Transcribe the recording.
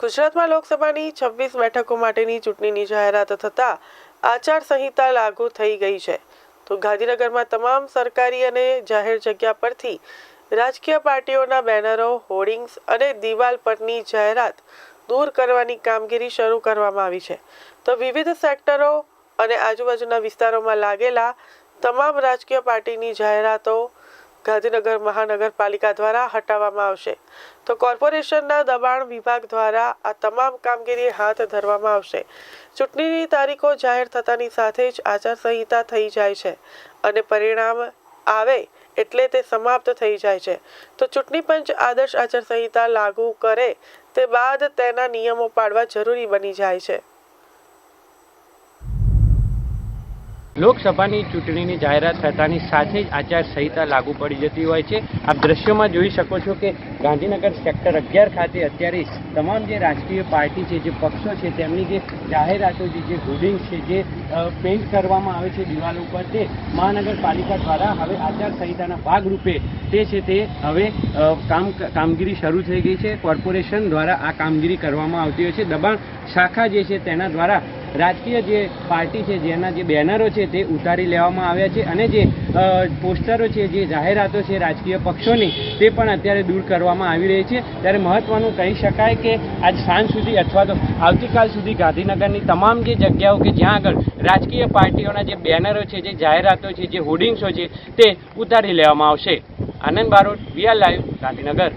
ગુજરાતમાં લોકસભાની છવ્વીસ બેઠકો માટેની ચૂંટણીની જાહેરાત થતાં આચારસંહિતા લાગુ થઈ ગઈ છે. તો ગાંધીનગરમાં તમામ સરકારી અને જાહેર જગ્યા પરથી રાજકીય પાર્ટીઓના બેનરો, હોર્ડિંગ્સ અને દિવાલ પરની જાહેરાત દૂર કરવાની કામગીરી શરૂ કરવામાં આવી છે. તો વિવિધ સેક્ટરો અને આજુબાજુના વિસ્તારોમાં લાગેલા તમામ રાજકીય પાર્ટીની જાહેરાતો ગાંધીનગર મહાનગરપાલિકા દ્વારા હટાવવામાં આવશે. તો કોર્પોરેશનના દબાણ વિભાગ દ્વારા આ તમામ કામગીરી હાથ ધરવામાં આવશે. ચૂંટણીની તારીખો જાહેર થતાની સાથે જ આચારસંહિતા થઈ જાય છે અને પરિણામ આવે એટલે તે સમાપ્ત થઈ જાય છે. તો ચૂંટણી પંચ આદર્શ આચારસંહિતા લાગુ કરે તે બાદ તેના નિયમો પાડવા જરૂરી બની જાય છે. લોકસભાની ચૂંટણીની જાહેરાત થતાની સાથે જ આચારસંહિતા લાગુ પડી જતી હોય છે. આપ દ્રશ્યોમાં જોઈ શકો છો કે ગાંધીનગર સેક્ટર અગિયાર ખાતે અત્યારે તમામ જે રાજકીય પાર્ટી છે, જે પક્ષો છે, તેમની જે જાહેરાતો છે, જે હોર્ડિંગ છે, જે પેન્ટ કરવામાં આવે છે દિવાલ ઉપર તે મહાનગરપાલિકા દ્વારા હવે આચારસંહિતાના ભાગરૂપે તે છે તે હવે કામ, કામગીરી શરૂ થઈ ગઈ છે. કોર્પોરેશન દ્વારા આ કામગીરી કરવામાં આવતી હોય છે. દબાણ શાખા જે છે તેના દ્વારા રાજકીય જે પાર્ટી છે, જેના જે બેનરો છે, તે ઉતારી લેવામાં આવ્યા છે અને જે પોસ્ટરો છે, જે જાહેરાતો છે રાજકીય પક્ષોની, તે પણ અત્યારે દૂર કરવામાં આવી રહી છે. ત્યારે મહત્વનું કહી શકાય કે આજ સાંજ સુધી અથવા તો આવતીકાલ સુધી ગાંધીનગરની તમામ જે જગ્યાઓ કે જ્યાં આગળ રાજકીય પાર્ટીઓના જે બેનરો છે, જે જાહેરાતો છે, જે હોર્ડિંગ્સો છે, તે ઉતારી લેવામાં આવશે. Anand Barot VR live, Gandhinagar.